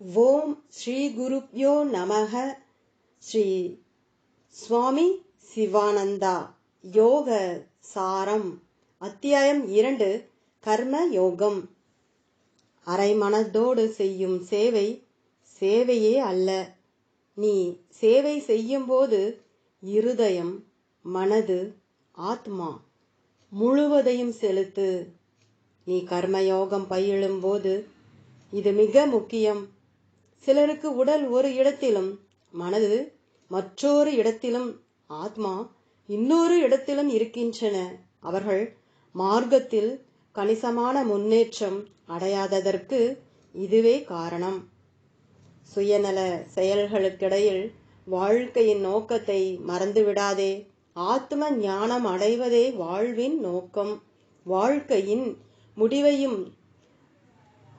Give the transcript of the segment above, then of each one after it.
ஓம் ஸ்ரீ குருப்யோ நமக. ஸ்ரீ சுவாமி சிவானந்தா. யோக சாரம். அத்தியாயம் இரண்டு. கர்ம யோகம். அரை மனதோடு செய்யும் சேவை சேவையே அல்ல. நீ சேவை செய்யும்போது இருதயம் மனது ஆத்மா முழுவதையும் செலுத்து. நீ கர்மயோகம் பயிலும்போது இது மிக முக்கியம். சிலருக்கு உடல் ஒரு இடத்திலும் மனது மற்றொரு இடத்திலும் ஆத்மா இன்னொரு இடத்திலும் இருக்கின்றன. அவர்கள் மார்க்கத்தில் கணிசமான முன்னேற்றம் அடையாததற்கு இதுவே காரணம். சுயநல செயல்களுக்கிடையில் வாழ்க்கையின் நோக்கத்தை மறந்துவிடாதே. ஆத்ம ஞானம் அடைவதே வாழ்வின் நோக்கம். வாழ்க்கையின் முடிவையும்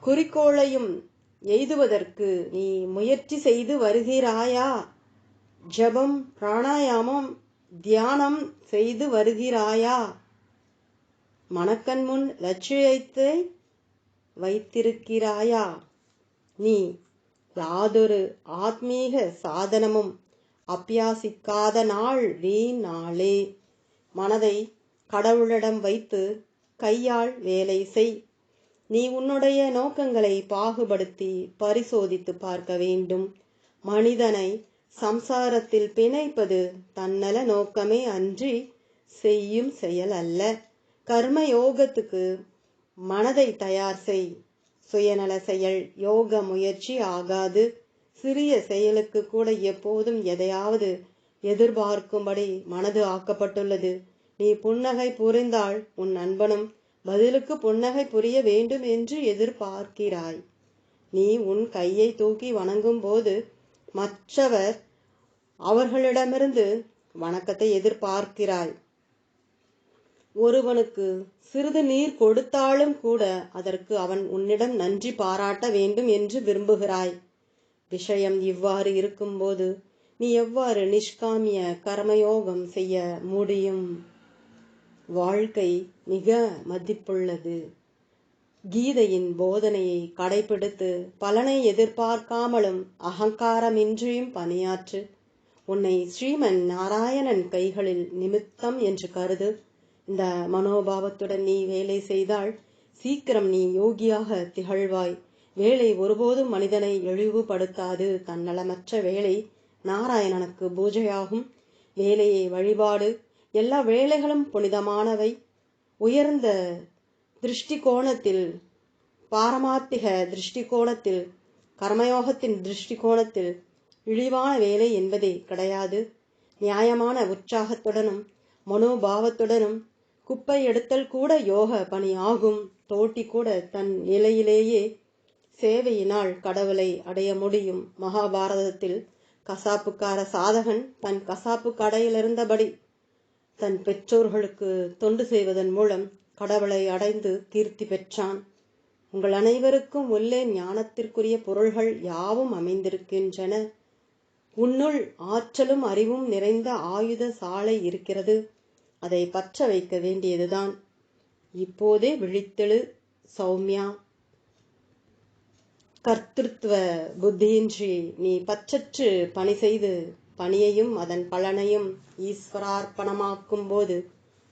குறிக்கோளையும் எய்துவதற்கு நீ முயற்சி செய்து வருகிறாயா? ஜபம் பிராணாயாமம் தியானம் செய்து வருகிறாயா? மணக்கண் முன் லட்சியத்தை வைத்திருக்கிறாயா? நீ யாதொரு ஆத்மீக சாதனமும் அபியாசிக்காத நாள் வீ நாளே. மனதை கடவுளிடம் வைத்து கையால் வேலை செய். நீ உன்னுடைய நோக்கங்களை பாகுபடுத்தி பரிசோதித்து பார்க்க வேண்டும். மனிதனை சம்சாரத்தில் பிணைப்பது தன்னல நோக்கமே அன்றி செய்யும் செயல் அல்ல. கர்ம யோகத்துக்கு மனதை தயார் செய். சுயநல செயல் யோக முயற்சி ஆகாது. சிறிய செயலுக்கு கூட எப்போதும் எதையாவது எதிர்பார்க்கும்படி மனது ஆக்கப்பட்டுள்ளது. நீ புன்னகை புரிந்தால் உன் நண்பனும் பதிலுக்கு புன்னகை புரிய வேண்டும் என்று எதிர்பார்க்கிறாய். நீ உன் கையை தூக்கி வணங்கும் போது மற்றவர் அவர்களிடமிருந்து வணக்கத்தை எதிர்பார்க்கிறாய். ஒருவனுக்கு சிறிது நீர் கொடுத்தாலும் கூட அதற்கு அவன் உன்னிடம் நன்றி பாராட்ட வேண்டும் என்று விரும்புகிறாய். விஷயம் இவ்வாறு இருக்கும்போது நீ எவ்வாறு நிஷ்காமிய கர்மயோகம் செய்ய முடியும்? வாழ்க்கை மிக மதிப்புள்ளது. கீதையின் போதனையை கடைபிடித்து பலனை எதிர்பார்க்காமலும் அகங்காரமின்றியும் பணியாற்று. உன்னை ஸ்ரீமன் நாராயணன் கைகளில் நிமித்தம் என்று கருது. இந்த மனோபாவத்துடன் நீ வேலை செய்தால் சீக்கிரம் நீ யோகியாக திகழ்வாய். வேலை ஒருபோதும் மனிதனை இழிவுபடுத்தாது. தன்னலமற்ற வேலை நாராயணனுக்கு பூஜையாகும். வேலையை வழிபாடு எல்லா வேலைகளும் புனிதமானவை. உயர்ந்த திருஷ்டிகோணத்தில் பாரமாத்திக திருஷ்டிகோணத்தில் கர்மயோகத்தின் திருஷ்டிகோணத்தில் இழிவான வேலை என்பதே கிடையாது. நியாயமான உற்சாகத்துடனும் மனோபாவத்துடனும் குப்பை எடுத்தல் கூட யோக பணி ஆகும். தோட்டி கூட தன் நிலையிலேயே சேவையினால் கடவுளை அடைய முடியும். மகாபாரதத்தில் கசாப்புக்கார சாதகன் தன் கசாப்பு கடையிலிருந்தபடி தன் பெற்றோர்களுக்கு தொண்டு செய்வதன் மூலம் கடவுளை அடைந்து கீர்த்தி பெற்றான். உங்கள் அனைவருக்கும் உள்ளே ஞானத்திற்குரிய பொருள்கள் யாவும் அமைந்திருக்கின்றன. உன்னுள் ஆற்றலும் அறிவும் நிறைந்த ஆயுத சாலை இருக்கிறது. அதை பற்ற வைக்க வேண்டியதுதான். இப்போதே விழித்தெழு சௌமியா. கர்த்திருவ புத்தியின்றி நீ பற்றற்று பணி செய்து பணியையும் அதன் பலனையும் ஈஸ்வரார்ப்பணமாக்கும் போது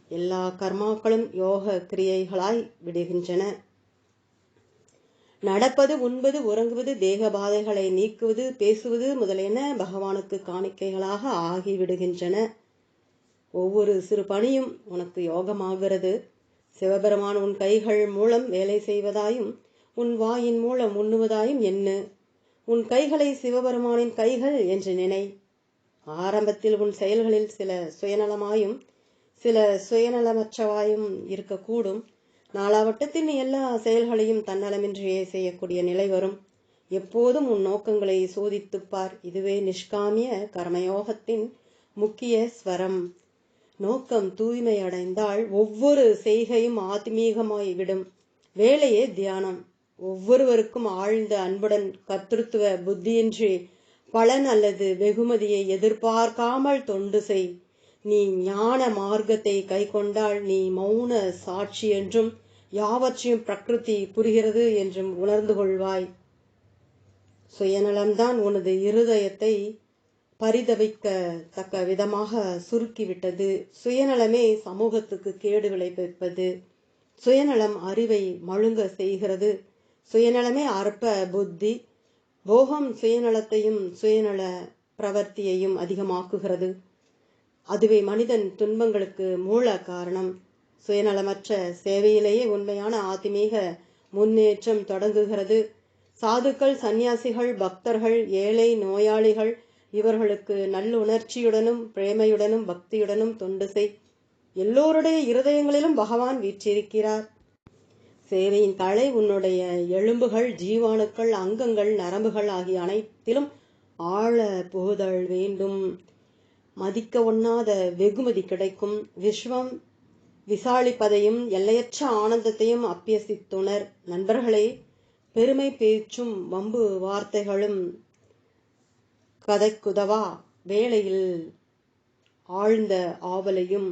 எல்லா கர்மாக்களும் யோக கிரியைகளாய் விடுகின்றன. நடப்பது உண்பது உறங்குவது தேக பாதைகளை நீக்குவது பேசுவது முதலியன பகவானுக்கு காணிக்கைகளாக ஆகிவிடுகின்றன. ஒவ்வொரு சிறு பணியும் உனக்கு யோகமாகிறது. சிவபெருமான் உன் கைகள் மூலம் வேலை செய்வதாயும் உன் வாயின் மூலம் உண்ணுவதாயும் என்ன? உன் கைகளை சிவபெருமானின் கைகள் என்று நினை. ஆரம்பத்தில் உன் செயல்களில் சில சுயநலமாயும் சில சுயநலமற்றவாயும் இருக்கக்கூடும். நாளாவட்டத்தில் நீ எல்லா செயல்களையும் தன்னலமின்றியே செய்யக்கூடிய நிலை வரும். எப்போதும் உன் நோக்கங்களை சோதித்துப்பார். இதுவே நிஷ்காமிய கர்மயோகத்தின் முக்கிய ஸ்வரம். நோக்கம் தூய்மை அடைந்தால் ஒவ்வொரு செய்கையும் ஆத்மீகமாய் விடும். வேலையே தியானம். ஒவ்வொருவருக்கும் ஆழ்ந்த அன்புடன் கர்த்தத்துவ புத்தியின்றி பலன் அல்லது வெகுமதியை எதிர்பார்க்காமல் தொண்டு செய். நீ ஞான மார்க்கத்தை கை கொண்டால் நீ மௌன சாட்சி என்றும் யாவற்றையும் பிரகிருதி புரிகிறது என்றும் உணர்ந்து கொள்வாய். சுயநலம்தான் உனது இருதயத்தை பரிதவிக்கத்தக்க விதமாக சுருக்கிவிட்டது. சுயநலமே சமூகத்துக்கு கேடு விளைவிப்பது. சுயநலம் அறிவை மழுங்க செய்கிறது. சுயநலமே அற்ப புத்தி போகம் சுயநலத்தையும் சுயநல பிரவர்த்தியையும் அதிகமாக்குகிறது. அதுவே மனிதன் துன்பங்களுக்கு மூல காரணம். சுயநலமற்ற சேவையிலேயே உண்மையான ஆத்மீக முன்னேற்றம் தொடங்குகிறது. சாதுக்கள் சந்நியாசிகள் பக்தர்கள் ஏழை நோயாளிகள் இவர்களுக்கு நல்லுணர்ச்சியுடனும் பிரேமையுடனும் பக்தியுடனும் தொண்டு செய். எல்லோருடைய இருதயங்களிலும் பகவான் வீற்றிருக்கிறார். சேவையின் தலை உன்னுடைய எலும்புகள் ஜீவாணுக்கள் அங்கங்கள் நரம்புகள் ஆகிய அனைத்திலும் ஆழ புகுதல் வேண்டும். மதிக்க ஒண்ணாத வெகுமதி கிடைக்கும். விஸ்வம் விசாலிப்பதையும் எல்லையற்ற ஆனந்தத்தையும் அப்பியசித்துணர். நண்பர்களே பெருமை பேச்சும் வம்பு வார்த்தைகளும் கதைக்குதவா? வேளையில் ஆழ்ந்த ஆவலையும்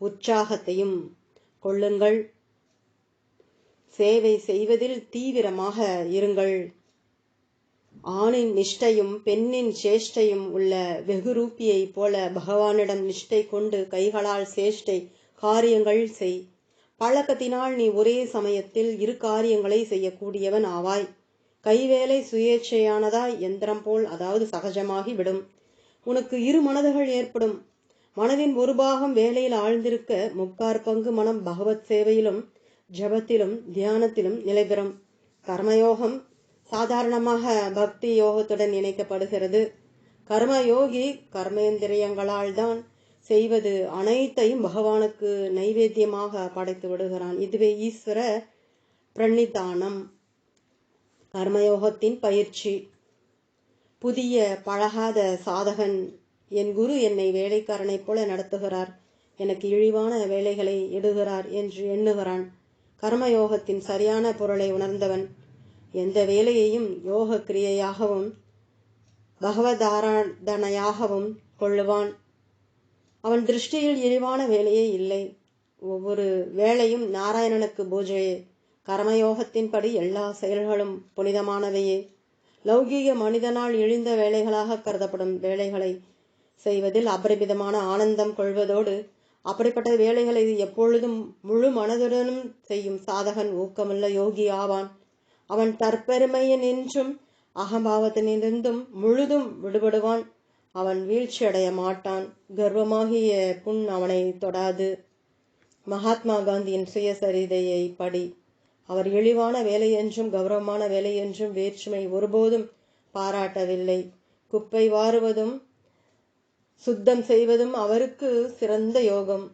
உற்சாகத்தையும் கொள்ளுங்கள். சேவை செய்வதில் தீவிரமாக இருங்கள். ஆணின் நிஷ்டையும் பெண்ணின் சேஷ்டையும் உள்ள வெகுரூப்பியைப் போல பகவானிடம் நிஷ்டை கொண்டு கைகளால் சேஷ்டை காரியங்கள் செய். பழக்கத்தினால் நீ ஒரே சமயத்தில் இரு காரியங்களை செய்யக்கூடியவன் ஆவாய். கைவேலை சுயேட்சையானதாய் எந்திரம் போல் அதாவது சகஜமாகி விடும் உனக்கு இரு மனதுகள் ஏற்படும். மனதின் ஒரு பாகம் வேலையில் ஆழ்ந்திருக்க முக்கார் பங்கு மனம் பகவத் சேவையிலும் ஜபத்திலும் தியானத்திலும் நிலை பெறும். கர்மயோகம் சாதாரணமாக பக்தி யோகத்துடன் இணைக்கப்படுகிறது. கர்மயோகி கர்மேந்திரியங்களால் தான் செய்வது அனைத்தையும் பகவானுக்கு நைவேத்தியமாக படைத்து விடுகிறான். இதுவே ஈஸ்வர பிரணிதானம். கர்மயோகத்தின் பயிற்சி. புதிய பழகாத சாதகன் என் குரு என்னை வேலைக்காரனைப் போல நடத்துகிறார். எனக்கு இழிவான வேலைகளை இடுகிறார் என்று எண்ணுகிறான். கர்மயோகத்தின் சரியான பொருளை உணர்ந்தவன். எந்த வேலையையும் யோக கிரியையாகவும் பகவதாராதனையாகவும் கொள்ளுவான். அவன் திருஷ்டியில் இழிவான வேலையே இல்லை. ஒவ்வொரு வேலையும் நாராயணனுக்கு பூஜையே கர்மயோகத்தின்படி எல்லா செயல்களும் புனிதமானவையே. லௌகீக மனிதனால் இழிந்த வேலைகளாக கருதப்படும் வேலைகளை செய்வதில் அபரிமிதமான ஆனந்தம் கொள்வதோடு அப்படிப்பட்ட வேலைகளை எப்பொழுதும் முழு மனதுடனும் செய்யும் சாதகன் ஊக்கமுள்ள யோகி ஆவான். அவன் தற்பெருமையினின்றும் அகம்பாவத்தினிருந்தும் முழுதும் விடுபடுவான். அவன் வீழ்ச்சியடைய மாட்டான். கர்வமாகிய புண் அவனை தொடாது. மகாத்மா காந்தியின் சுயசரிதையை படி. அவர் இழிவான வேலை என்றும் கௌரவமான வேலை என்றும் வேற்றுமை ஒருபோதும் பாராட்டவில்லை. குப்பை வாருவதும் சுத்தம் செய்வதும் அவருக்கு சிறந்த யோகம்.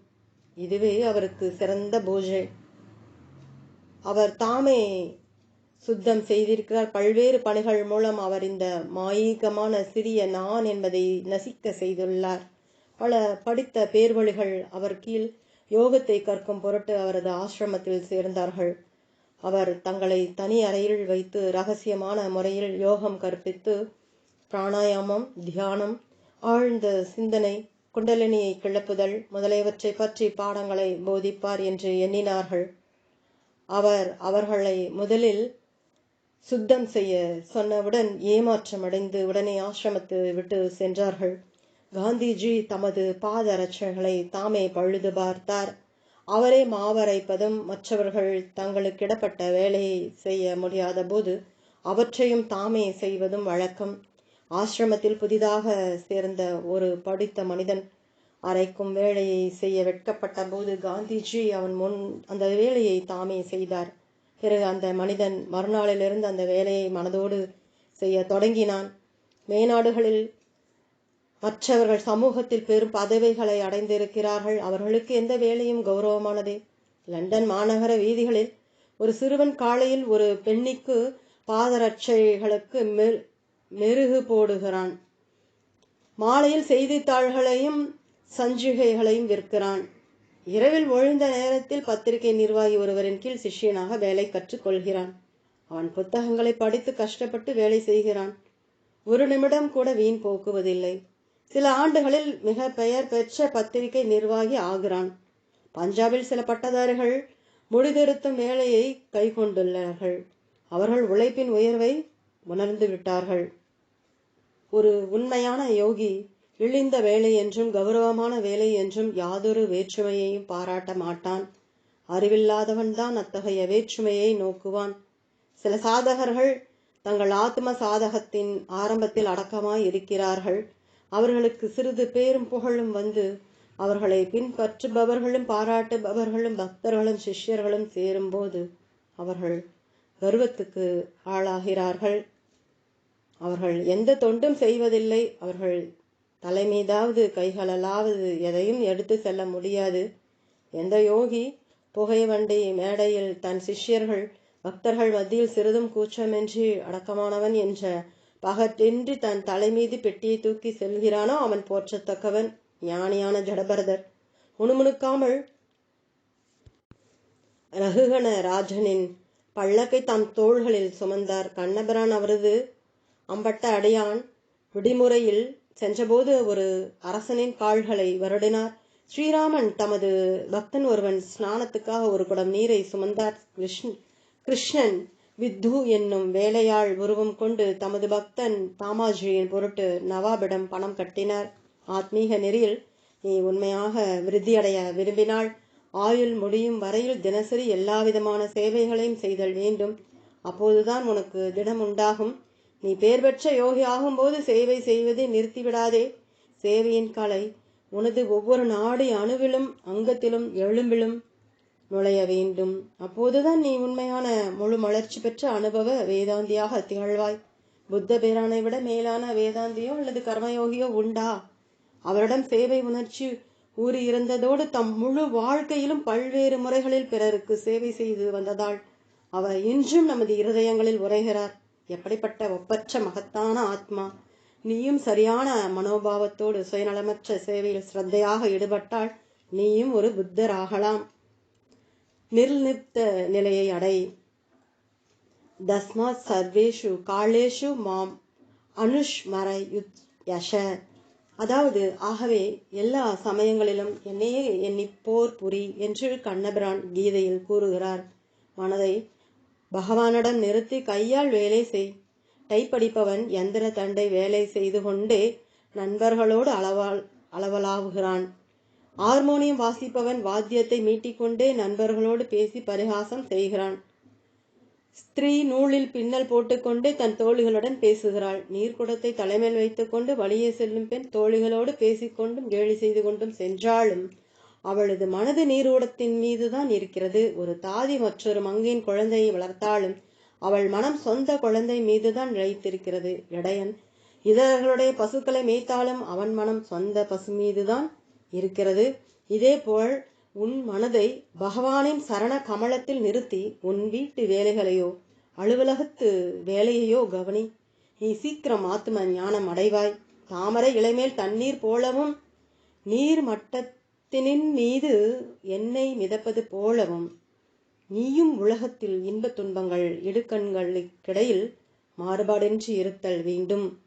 இதுவே அவருக்கு சிறந்த பூஜை. அவர் தாமே சுத்தம் செய்திருக்கிறார். பல்வேறு பணிகள் மூலம் அவர் இந்த மாயீகமான சிறிய நான் என்பதை நசிக்க செய்துள்ளார். பல படித்த பேர்வழிகள் அவர் கீழ் யோகத்தை கற்கும் பொருட்டு அவரது ஆசிரமத்தில் சேர்ந்தார்கள். அவர் தங்களை தனி அறையில் வைத்து ரகசியமான முறையில் யோகம் கற்பித்து பிராணாயாமம் தியானம் ஆழ்ந்த சிந்தனை குண்டலினியை கிளப்புதல் முதலியவற்றை பற்றி பாடங்களை போதிப்பார் என்று எண்ணினார்கள். அவர் அவர்களை முதலில் சுத்தம் செய்ய சொன்னவுடன் ஏமாற்றம் அடைந்து உடனே ஆசிரமத்தை விட்டு சென்றார்கள். காந்திஜி தமது பாதரட்சைகளை தாமே பழுது பார்த்தார். அவரே மாவரைப்பதும் மற்றவர்கள் தங்களுக்கிடப்பட்ட வேலையை செய்ய முடியாத போது அவற்றையும் தாமே செய்வதும் வழக்கம். ஆசிரமத்தில் புதிதாக சேர்ந்த ஒரு படித்த மனிதன் அரைக்கும் வேலையை செய்ய வெட்கப்பட்ட போது காந்திஜி அவன் முன் அந்த வேலையை தாமே செய்தார். பிறகு அந்த மனிதன் மறுநாளிலிருந்து அந்த வேலையை மனதோடு செய்ய தொடங்கினான். மேநாடுகளில் மற்றவர்கள் சமூகத்தில் பெரும் பதவிகளை அடைந்திருக்கிறார்கள். அவர்களுக்கு எந்த வேலையும் கௌரவமானதே. லண்டன் மாநகர வீதிகளில் ஒரு சிறுவன் காலையில் ஒரு பெண்ணிக்கு பாதரட்சைகளுக்கு மெருகு போடுகிறான். மாலையில் செய்தித்தாள்களையும் சஞ்சிகைகளையும் விற்கிறான். இரவில் ஒழிந்த நேரத்தில் பத்திரிகை நிர்வாகி ஒருவரின் கீழ் சிஷ்யனாக வேலை கற்றுக்கொள்கிறான் அவன் புத்தகங்களை படித்து கஷ்டப்பட்டு வேலை செய்கிறான். ஒரு நிமிடம் கூட வீண் போக்குவதில்லை. சில ஆண்டுகளில் மிக பெயர் பெற்ற பத்திரிகை நிர்வாகி ஆகிறான். பஞ்சாபில் சில பட்டதாரிகள் முடிதிருத்தும் வேலையை கைக்கொண்டுள்ளார்கள். அவர்கள் உழைப்பின் உயர்வை உணர்ந்து விட்டார்கள். ஒரு உண்மையான யோகி இழிந்த வேலை என்றும் கௌரவமான வேலை என்றும் யாதொரு வேற்றுமையையும் பாராட்ட மாட்டான். அறிவில்லாதவன்தான் அத்தகைய வேற்றுமையை நோக்குவான். சில சாதகர்கள் தங்கள் ஆத்ம சாதகத்தின் ஆரம்பத்தில் அடக்கமாய் இருக்கிறார்கள். அவர்களுக்கு சிறிது பேரும் புகழும் வந்து அவர்களை பின்பற்றுபவர்களும் பாராட்டுபவர்களும் பக்தர்களும் சிஷ்யர்களும் சேரும்போது அவர்கள் கர்வத்துக்கு ஆளாகிறார்கள். அவர்கள் எந்த தொண்டும் செய்வதில்லை. அவர்கள் தலைமீதாவது கைகளலாவது எதையும் எடுத்து செல்ல முடியாது. எந்த யோகி புகை வண்டி மேடையில் தன் சிஷ்யர்கள் பக்தர்கள் மத்தியில் சிறிதும் கூச்சமின்றி அடக்கமானவன் என்ற பகத்தின்றி தன் தலைமீது பெட்டியை தூக்கி செல்கிறானோ அவன் போற்றத்தக்கவன். ஞானியான ஜடபரதர். முணுமுணுக்காமல் ரகுகண ராஜனின் பல்லக்கை தம் தோள்களில் சுமந்தார். கண்ணபிரான் அவரது அம்பட்ட அடையான் விடுமுறையில் சென்றபோது ஒரு அரசனின் கால்களை வருடினார். ஸ்ரீராமன் தமது பக்தன் ஒருவன் ஸ்நானத்துக்காக ஒரு குடம் நீரை சுமந்தார். கிருஷ்ண கிருஷ்ணன் வித்து என்னும் வேலையாள் உருவம் கொண்டு தமது பக்தன் தாமாஜியின் பொருட்டு நவாபிடம் பணம் கட்டினார். ஆத்மீக நெறியில் நீ உண்மையாக விருத்தியடைய விரும்பினால் ஆயுள் முடியும் வரையில் தினசரி எல்லாவிதமான சேவைகளையும் செய்தல் வேண்டும். அப்போதுதான் உனக்கு திடம் உண்டாகும் நீ பேர் பெற்ற யோகி ஆகும்போது சேவை செய்வதை நிறுத்திவிடாதே. சேவையின் கலை உனது ஒவ்வொரு நாடி அணுவிலும் அங்கத்திலும் எழும்பிலும் நுழைய வேண்டும். அப்போதுதான் நீ உண்மையான முழு மலர்ச்சி பெற்ற அனுபவ வேதாந்தியாக திகழ்வாய். புத்த பேரானை விட மேலான வேதாந்தியோ அல்லது கர்மயோகியோ உண்டா? அவரிடம் சேவை உணர்ச்சி ஊறி இருந்ததோடு தம் முழு வாழ்க்கையிலும் பல்வேறு முறைகளில் பிறருக்கு சேவை செய்து வந்ததால் அவர் இன்றும் நமது இருதயங்களில் உரைகிறார் எப்படிப்பட்ட ஒப்பற்ற மகத்தான ஆத்மா நீயும் சரியான மனோபாவத்தோடு சுயநலமற்ற சேவையில் ஸ்ரத்தையாக ஈடுபட்டால் நீயும் ஒரு புத்தர் ஆகலாம் நிலையை அடை. தஸ்மாத் சர்வேஷு காலேஷு மாம் அனுஷ்மர யுத் யஷ. அதாவது ஆகவே எல்லா சமயங்களிலும் என்னையே எண்ணி போர் புரி என்று கண்ணபிரான் கீதையில் கூறுகிறார். மனதை பகவானிடம் நிறுத்தி கையால் வேலை செய். டைப்படிப்பவன் எந்திர தண்டை வேலை செய்து கொண்டே நண்பர்களோடு அளவால் அளவலாவுகிறான். ஹார்மோனியம் வாசிப்பவன் வாத்தியத்தை மீட்டிக்கொண்டே நண்பர்களோடு பேசி பரிகாசம் செய்கிறான். ஸ்திரீ நூலில் பின்னல் போட்டுக்கொண்டே தன் தோழிகளுடன் பேசுகிறாள். நீர்க்குடத்தை தலைமையில் வைத்துக்கொண்டு வழியே செல்லும் பெண் தோழிகளோடு பேசிக்கொண்டும் கேலி செய்து கொண்டும் சென்றாலும் அவளது மனது நீரோடத்தின் மீதுதான் இருக்கிறது. ஒரு தாதி மற்றொரு மங்கையின் குழந்தையை வளர்த்தாலும் அவள் மனம் சொந்த குழந்தை மீதுதான் நிலைத்திருக்கிறது. இடையன் இதர்களுடைய பசுக்களை மேய்த்தாலும் அவன் மனம் சொந்த பசு மீதுதான் இருக்கிறது. இதேபோல் உன் மனதை பகவானின் சரண கமலத்தில் நிறுத்தி உன் வீட்டு வேலைகளையோ அலுவலகத்து வேலையையோ கவனி. நீ சீக்கிரம் ஆத்ம ஞானம் அடைவாய். தாமரை இலைமேல் தண்ணீர் போலவும் நீர் மட்ட உலகத்தினின் மீது எண்ணெய் மிதப்பது போலவும் நீயும் உலகத்தில் இன்பத் துன்பங்கள் இடுக்கண்களுக்கிடையில் மாறுபாடின்றி இருத்தல் வேண்டும்.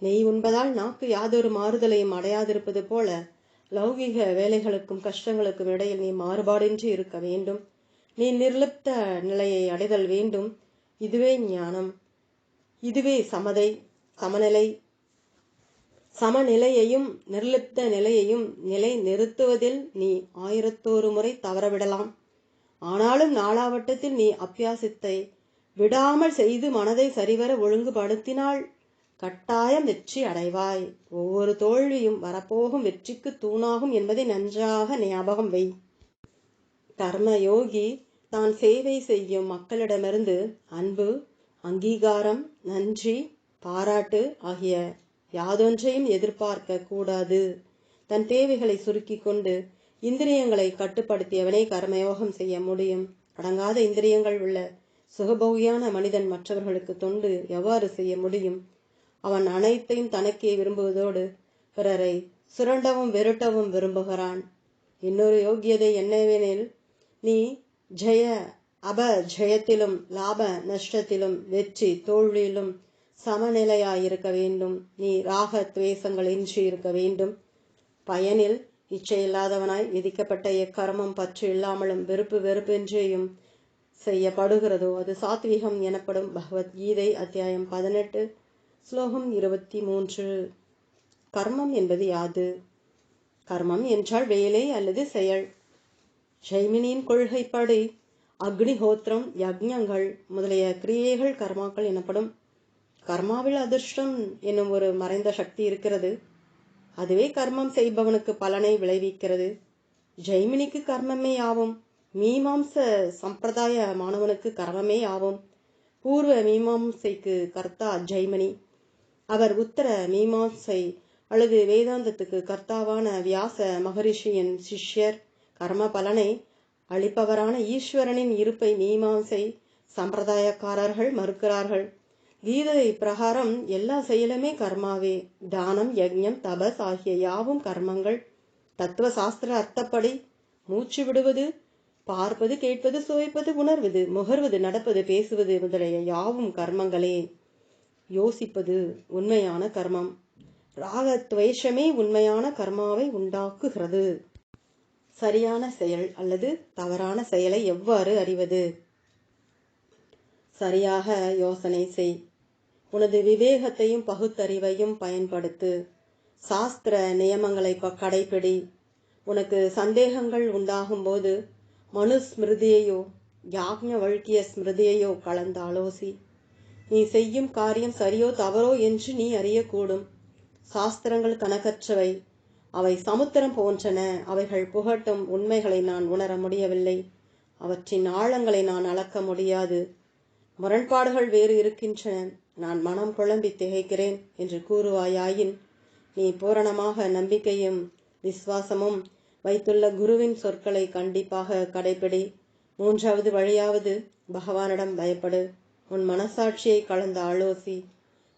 நெய் உண்பதால் நாக்கு யாதொரு மாறுதலையும் அடையாதிருப்பது போல லௌகிக வேலைகளுக்கும் கஷ்டங்களுக்கும் இடையில் நீ மாறுபாடின்றி இருக்க வேண்டும். நீ நிர்லிப்த நிலையை அடைதல் வேண்டும். இதுவே ஞானம். இதுவே சமதை சமநிலை. சமநிலையையும் நிர்லிப்த நிலையையும் நிலை நிறுத்துவதில் நீ ஆயிரத்தோரு முறை தவறவிடலாம். ஆனாலும் நாளாவட்டத்தில் நீ அபியாசத்தை விடாமல் செய்து மனதை சரிவர ஒழுங்குபடுத்தினால் கட்டாயம் வெற்றி அடைவாய். ஒவ்வொரு தோல்வியும் வரப்போகும் வெற்றிக்கு தூணாகும் என்பதை நன்றாக ஞாபகம் வை. கர்மயோகி தான் சேவை செய்யும் மக்களிடமிருந்து அன்பு அங்கீகாரம் நன்றி பாராட்டு ஆகிய யாதொன்றையும் எதிர்பார்க்க கூடாது. தன் தேவைகளை சுருக்கி கொண்டு இந்திரியங்களை கட்டுப்படுத்தியவனே கர்மயோகம் செய்ய முடியும். அடங்காத இந்திரியங்கள் உள்ள சுகபோகியான மனிதன் மற்றவர்களுக்கு தொண்டு எவ்வாறு செய்ய முடியும்? அவன் அனைத்தையும் தனக்கே விரும்புவதோடு பிறரை சுரண்டவும் விரட்டவும் விரும்புகிறான். இன்னொரு யோக்கியதை என்னவெனில் நீ ஜெய அப ஜெயத்திலும் லாப நஷ்டத்திலும் வெற்றி தோல்வியிலும் சமநிலையாயிருக்க வேண்டும். நீ ராக துவேசங்களின்றி இருக்க வேண்டும். பயனில் இச்சையில்லாதவனாய் விதிக்கப்பட்ட எக்கரமும் பற்று இல்லாமலும் வெறுப்பு வெறுப்பின்றியும் செய்யப்படுகிறதோ அது சாத்விகம் எனப்படும் பகவத்கீதை அத்தியாயம் பதினெட்டு ஸ்லோகம் இருபத்தி மூன்று கர்மம் என்பது யாது? கர்மம் என்றால் வேலை அல்லது செயல். ஜெய்மினியின் கொள்கைப்படி அக்னிஹோத்திரம் யக்ஞங்கள் முதலிய கிரியைகள் கர்மாக்கள் எனப்படும் கர்மாவில் அதிர்ஷ்டம் என்னும் ஒரு மறைந்த சக்தி இருக்கிறது. அதுவே கர்மம் செய்பவனுக்கு பலனை விளைவிக்கிறது. ஜெய்மினிக்கு கர்மமே ஆகும். மீமாம்ச சம்பிரதாய மாணவனுக்கு கர்மமே ஆகும். பூர்வ மீமாம்சைக்கு கர்த்தா ஜெய்மனி. அவர் உத்தர மீமாம்சை அல்லது வேதாந்தத்துக்கு கர்த்தாவான வியாச மகரிஷியின் சிஷ்யர் கர்ம பலனை அளிப்பவரான ஈஸ்வரனின் இருப்பை மீமாம்சை சம்பிரதாயக்காரர்கள் மறுக்கிறார்கள். கீதை பிரகாரம் எல்லா செயலுமே கர்மாவே. தானம் யஜ்யம் தபஸ் ஆகிய யாவும் கர்மங்கள். தத்துவ சாஸ்திர அர்த்தப்படி மூச்சு விடுவது பார்ப்பது கேட்பது சுவைப்பது உணர்வது முகர்வது நடப்பது பேசுவது முதலிய யாவும் கர்மங்களே. யோசிப்பது உண்மையான கர்மம். ராகத்வேஷமே உண்மையான கர்மாவை உண்டாக்குகிறது. சரியான செயல் அல்லது தவறான செயலை எவ்வாறு அறிவது? சரியாக யோசனை செய். உனது விவேகத்தையும் பகுத்தறிவையும் பயன்படுத்து. சாஸ்திர நியமங்களை கடைபிடி உனக்கு சந்தேகங்கள் உண்டாகும்போது மனு ஸ்மிருதியையோ யாக்ஞ வழ்கிய ஸ்மிருதியையோ கலந்து ஆலோசி நீ செய்யும் காரியம் சரியோ தவறோ என்று நீ அறியக்கூடும். சாஸ்திரங்கள் கணக்கற்றவை அவை சமுத்திரம் போன்றன. அவைகள் புகட்டும் உண்மைகளை நான் உணர முடியவில்லை. அவற்றின் ஆழங்களை நான் அளக்க முடியாது. முரண்பாடுகள் வேறு இருக்கின்றன. நான் மனம் குழம்பி திகைக்கிறேன் என்று கூறுவாயாயின் நீ பூரணமாக நம்பிக்கையும் விசுவாசமும் வைத்துள்ள குருவின் சொற்களை கண்டிப்பாக கடைபிடி மூன்றாவது வழியாவது பகவானிடம் பயப்படு. உன் மனசாட்சியை கலந்த ஆலோசி.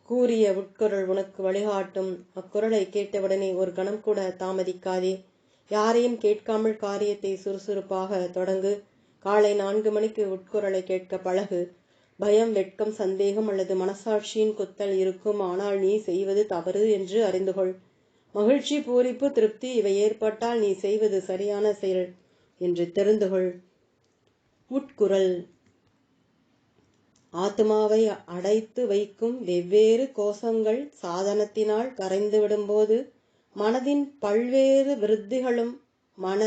கூறிய உட்குரல் உனக்கு வழிகாட்டும். அக்குரலை கேட்டவுடனே ஒரு கணம் கூட தாமதிக்காதே. யாரையும் கேட்காமல் காரியத்தை சுறுசுறுப்பாக தொடங்கு. காலை நான்கு மணிக்கு உட்குரலை கேட்க பழகு. பயம் வெட்கம் சந்தேகம் அல்லது மனசாட்சியின் குத்தல் இருக்கும். ஆனால் நீ செய்வது தவறு என்று அறிந்து கொள். மகிழ்ச்சி பூரிப்பு திருப்தி இவை ஏற்பட்டால் நீ செய்வது சரியான செயல் என்று தெரிந்து கொள். உட்குரல். ஆத்மாவை அடைத்து வைக்கும் வெவ்வேறு கோஷங்கள் சாதனத்தினால் கரைந்து விடும்போது மனதின் பல்வேறு விருத்திகளும் மன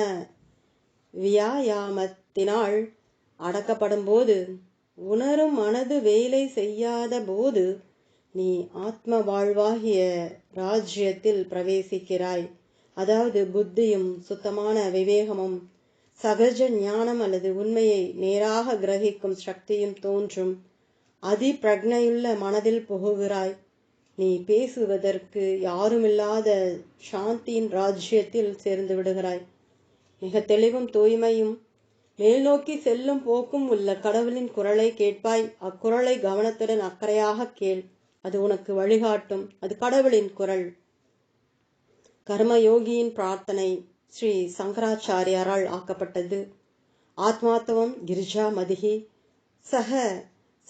வியாயாமத்தினால் அடக்கப்படும் போது உணரும் மனது வேலை செய்யாத போது நீ ஆத்ம வாழ்வாகிய ராஜ்யத்தில் பிரவேசிக்கிறாய். அதாவது புத்தியும் சுத்தமான விவேகமும் சகஜ ஞானம் அல்லது உண்மையை நேராக கிரகிக்கும் சக்தியும் தோன்றும். அதி பிரக்னையுள்ள மனதில் புகுகிறாய். நீ பேசுவதற்கு யாருமில்லாத சாந்தியின் ராஜ்யத்தில் சேர்ந்து விடுகிறாய். மிக தெளிவும் தூய்மையும் மேல்நோக்கி செல்லும் போக்கும் உள்ள கடவுளின் குரலை கேட்பாய். அக்குரலை கவனத்துடன் அக்கறையாக கேள். அது உனக்கு வழிகாட்டும். அது கடவுளின் குரல். கர்மயோகியின் பிரார்த்தனை ஸ்ரீ சங்கராச்சாரியாரால் ஆக்கப்பட்டது. ஆத்மாத்தவம் கிரிஜா மதிகி சக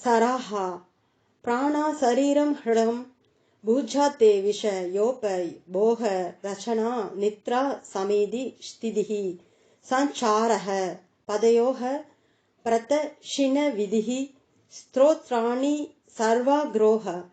சராஹா. பிராணா சரீரம் ஹிருடம் பூஜாத்தே விஷ யோப போக ரச்சனா நித்ரா சமீதி ஸ்திதிகி சஞ்சாரக பதயோக பிரதஷின விதிகி ஸ்தோத்ராணி சர்வாக்ரோக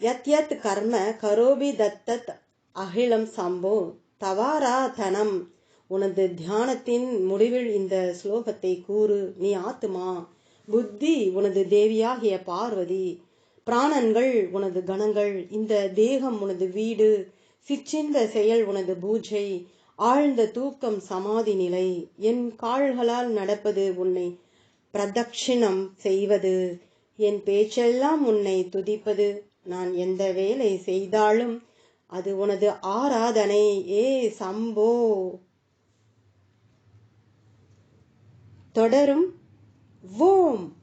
யத் யத் கர்ம கரோபி தத்தத் அகிலம் சம்போ. தவாராதனம். உனது தியானத்தின் முடிவில் இந்த ஸ்லோகத்தை கூறு. நீ ஆத்துமா. புத்தி உனது தேவியாகிய பார்வதி. பிராணன்கள் உனது கணங்கள். இந்த தேகம் உனது வீடு. சிற்றிந்த செயல் உனது பூஜை. ஆழ்ந்த தூக்கம் சமாதி நிலை. என் கால்களால் நடப்பது உன்னை பிரதட்சிணம் செய்வது. என் பேச்செல்லாம் உன்னை துதிப்பது. நான் எந்த வேலை செய்தாலும் அது உனது ஆராதனை. ஏ சம்போ. தொடரும். ஓம்.